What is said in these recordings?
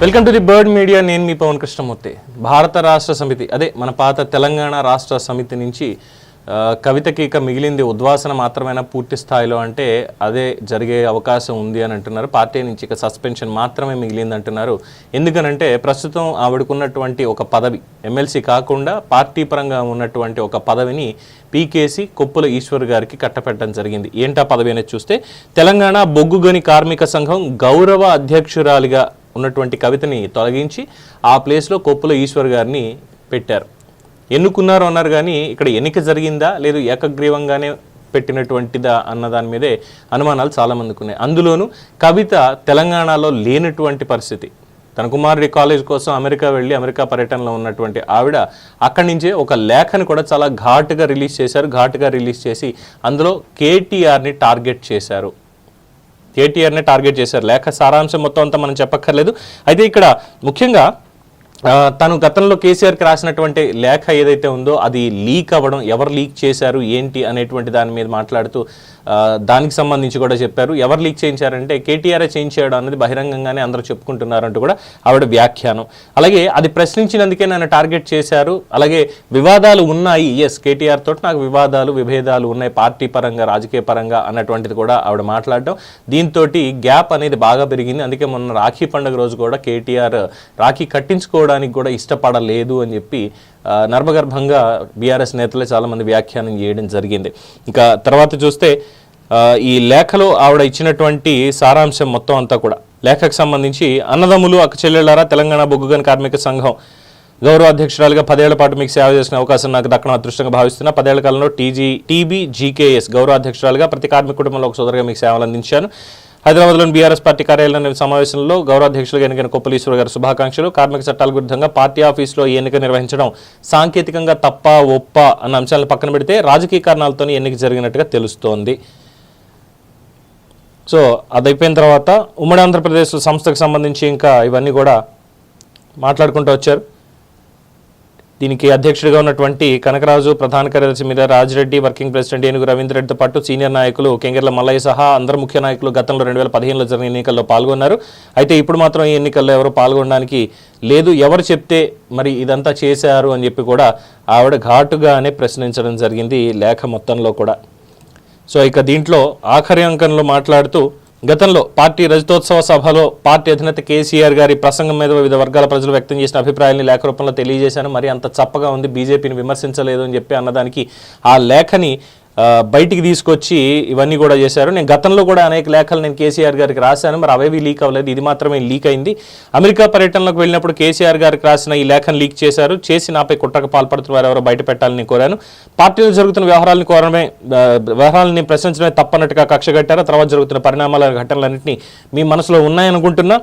Welcome to the Bird Media నేను మీ పవన్ కృష్ణమూర్తి. భారత రాష్ట్ర సమితి అదే మన పాత తెలంగాణ రాష్ట్ర సమితి నుంచి కవితకి ఇక మిగిలింది ఉద్వాసన మాత్రమైనా పూర్తి స్థాయిలో అంటే అదే జరిగే అవకాశం ఉంది అని అంటున్నారు. పార్టీ నుంచి ఇక సస్పెన్షన్ మాత్రమే మిగిలింది అంటున్నారు. ఎందుకనంటే ప్రస్తుతం ఆవిడకున్నటువంటి ఒక పదవి ఎమ్మెల్సీ కాకుండా పార్టీ పరంగా ఉన్నటువంటి ఒక పదవిని పీకేసి కొప్పుల ఈశ్వర్ గారికి కట్టపెట్టడం జరిగింది. ఏంటా పదవి అనేది చూస్తే తెలంగాణ బొగ్గుగని కార్మిక సంఘం గౌరవ అధ్యక్షురాలిగా ఉన్నటువంటి కవితని తొలగించి ఆ ప్లేస్లో కొప్పుల ఈశ్వర్ గారిని పెట్టారు. ఎన్నుకున్నారు అన్నారు కానీ ఇక్కడ ఎన్నిక జరిగిందా? లేదు ఏకగ్రీవంగానే పెట్టినటువంటిదా అన్న దాని మీదే అనుమానాలు చాలామందికి ఉన్నాయి. అందులోనూ కవిత తెలంగాణలో లేనటువంటి పరిస్థితి. తన కుమారుడి కాలేజ్ కోసం అమెరికా వెళ్ళి అమెరికా పర్యటనలో ఉన్నటువంటి ఆవిడ అక్కడి నుంచే ఒక లేఖను కూడా చాలా ఘాటుగా రిలీజ్ చేశారు. ఘాటుగా రిలీజ్ చేసి అందులో కేటీఆర్ని టార్గెట్ చేశారు. కేటీఆర్నే టార్గెట్ చేశారు. లేఖ సారాంశం మొత్తం అంతా మనం చెప్పక్కర్లేదు. అయితే ఇక్కడ ముఖ్యంగా తను గతంలో కేసీఆర్కి రాసినటువంటి లేఖ ఏదైతే ఉందో అది లీక్ అవ్వడం ఎవరు లీక్ చేశారు ఏంటి అనేటువంటి దాని మీద మాట్లాడుతూ దానికి సంబంధించి కూడా చెప్పారు. ఎవరు లీక్ చేయించారంటే కేటీఆర్ఏ చేయించాడు అన్నది బహిరంగంగానే అందరూ చెప్పుకుంటున్నారంటూ కూడా ఆవిడ వ్యాఖ్యానం. అలాగే అది ప్రశ్నించినందుకే నన్ను టార్గెట్ చేశారు. అలాగే వివాదాలు ఉన్నాయి. ఎస్ కేటీఆర్ తోటి నాకు వివాదాలు విభేదాలు ఉన్నాయి. పార్టీ పరంగా రాజకీయ పరంగా అన్నటువంటిది కూడా ఆవిడ మాట్లాడడం. దీంతో గ్యాప్ అనేది బాగా పెరిగింది. అందుకే మొన్న రాఖీ పండుగ రోజు కూడా కేటీఆర్ రాఖీ కట్టించుకోవడానికి కూడా ఇష్టపడలేదు అని చెప్పి నర్మగర్భంగా బీఆర్ఎస్ నేతలే చాలామంది వ్యాఖ్యానం చేయడం జరిగింది. ఇంకా తర్వాత చూస్తే ఈ లేఖలో ఆవిడ ఇచ్చినటువంటి సారాంశం మొత్తం అంతా కూడా. లేఖకు సంబంధించి అన్నదమ్ములు అక్క చెల్లెళ్ళారా తెలంగాణ బొగ్గుగన్ కార్మిక సంఘం గౌరవ అధ్యక్షురాలుగా పదేళ్ళ పాటు మీకు సేవ చేసిన అవకాశం నాకు దక్కడం అదృష్టంగా భావిస్తున్నా. పదేళ్ళ కాలంలో టీజీ టీబీ జీకేఎస్ గౌరవ అధ్యక్షురాలుగా ప్రతి కార్మిక కుటుంబంలో ఒక సోదరుగా మీకు సేవలు అందించాను. హైదరాబాద్లోని బీఆర్ఎస్ పార్టీ కార్యాలయంలో సమావేశంలో గౌరవాధ్యక్షులుగా ఎన్నికైన కొప్పలీశ్వర గారు శుభాకాంక్షలు. కార్మిక చట్టాల విరుద్ధంగా పార్టీ ఆఫీసులో ఈ ఎన్నిక నిర్వహించడం సాంకేతికంగా తప్ప ఒప్ప అన్న అంశాలను పక్కన పెడితే రాజకీయ కారణాలతో ఎన్నిక జరిగినట్టుగా తెలుస్తోంది. సో అది అయిపోయిన తర్వాత ఉమ్మడి ఆంధ్రప్రదేశ్ సంస్థకు సంబంధించి ఇంకా ఇవన్నీ కూడా మాట్లాడుకుంటూ వచ్చారు. దీనికి అధ్యక్షుడిగా ఉన్నటువంటి కనకరాజు ప్రధాన కార్యదర్శి మీద రాజిరెడ్డి వర్కింగ్ ప్రెసిడెంట్ ఏనుగు రవీంద్ర రెడ్డితో పాటు సీనియర్ నాయకులు కెంగర్ల మల్లయ్య సహా అందరు ముఖ్య నాయకులు గతంలో రెండు వేల పదిహేనులో జరిగిన ఎన్నికల్లో పాల్గొన్నారు. అయితే ఇప్పుడు మాత్రం ఈ ఎన్నికల్లో ఎవరు పాల్గొనడానికి లేదు. ఎవరు చెప్తే మరి ఇదంతా చేశారు అని చెప్పి కూడా ఆవిడ ఘాటుగానే ప్రశ్నించడం జరిగింది ఈ లేఖ మొత్తంలో కూడా. సో ఇక దీంట్లో ఆఖరి అంకంలో మాట్లాడుతూ గతంలో పార్టీ రజతోత్సవ సభలో పార్టీ అధినేత కేసీఆర్ గారి ప్రసంగం మీద వివిధ వర్గాల ప్రజలు వ్యక్తం చేసిన అభిప్రాయాన్ని లేఖ రూపంలో తెలియజేశాను. మరి అంత చప్పగా ఉంది బీజేపీని విమర్శించలేదు అని చెప్పి అన్నదానికి ఆ లేఖని బయటికి తీసుకొచ్చి ఇవన్నీ కూడా చేశారు. నేను గతంలో కూడా అనేక లేఖలు నేను కేసీఆర్ గారికి రాశాను. మరి అవేవి లీక్ అవ్వలేదు. ఇది మాత్రమే లీక్ అయింది. అమెరికా పర్యటనలోకి వెళ్ళినప్పుడు కేసీఆర్ గారికి రాసిన ఈ లేఖను లీక్ చేశారు. చేసి నాపై కుట్రకు పాల్పడుతున్న వారు ఎవరో బయట పెట్టాలని కోరాను. పార్టీలో జరుగుతున్న వ్యవహారాలను కోరడమే వ్యవహారాలను వ్యవహారాలని ప్రశ్నించడమే తప్పన్నట్టుగా కక్ష కట్టారు. తర్వాత జరుగుతున్న పరిణామాల ఘటనలన్నింటినీ మీ మనసులో ఉన్నాయనుకుంటున్నా.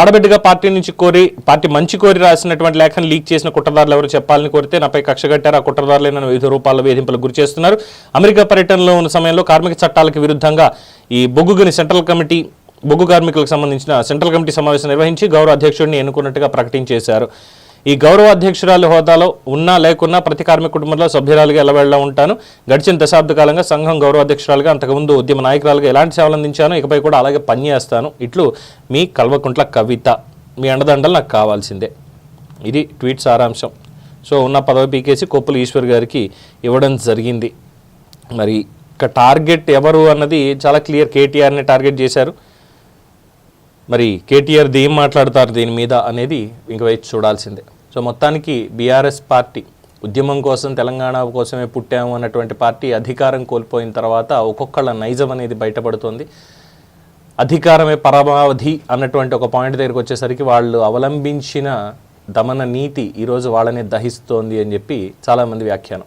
ఆడబిడ్డగా పార్టీ నుంచి కోరి పార్టీ మంచి కోరి రాసినటువంటి లేఖను లీక్ చేసిన కుట్రదారులు ఎవరు చెప్పాలని కోరితే నాపై కక్ష కట్టారు. ఆ కుట్రదారులే నన్ను వివిధ రూపాల్లో వేధింపులకు గురి చేస్తున్నారు. అమెరికా పర్యటనలో ఉన్న సమయంలో కార్మిక చట్టాలకు విరుద్ధంగా ఈ బొగ్గుని సెంట్రల్ కమిటీ బొగ్గు కార్మికులకు సంబంధించిన సెంట్రల్ కమిటీ సమావేశం నిర్వహించి గౌరవ అధ్యక్షుడిని ఎన్నుకున్నట్టుగా ప్రకటించేశారు ఈ గౌరవ అధ్యక్షురాలు హోదాలో ఉన్నా లేకున్నా ప్రతి కార్మిక కుటుంబంలో సభ్యురాలుగా ఎలవేళ్ళా ఉంటాను. గడిచిన దశాబ్ద కాలంగా సంఘం గౌరవ అధ్యక్షురాలుగా అంతకుముందు ఉద్యమ నాయకురాలుగా ఎలాంటి సేవలు అందించాను ఇకపై కూడా అలాగే పనిచేస్తాను. ఇట్లు మీ కల్వకుంట్ల కవిత మీ అండదండలు నాకు కావాల్సిందే. ఇది ట్వీట్ సారాంశం. సో ఉన్న పదవి పీకేసి కొప్పుల ఈశ్వర్ గారికి ఇవ్వడం జరిగింది. మరి ఇక టార్గెట్ ఎవరు అన్నది చాలా క్లియర్ కేటీఆర్ని టార్గెట్ చేశారు. మరి కేటీఆర్ ఏం మాట్లాడతారు దీని మీద అనేది ఇంక వేచి చూడాల్సిందే. సో మొత్తానికి బీఆర్ఎస్ పార్టీ ఉద్యమం కోసం తెలంగాణ కోసమే పుట్టాము అన్నటువంటి పార్టీ అధికారం కోల్పోయిన తర్వాత ఒక్కొక్కళ్ళ నైజం అనేది బయటపడుతుంది. అధికారమే పరమావధి అన్నటువంటి ఒక పాయింట్ దగ్గరికి వచ్చేసరికి వాళ్ళు అవలంబించిన దమన నీతి ఈరోజు వాళ్ళని దహిస్తోంది అని చెప్పి చాలామంది వ్యాఖ్యానం.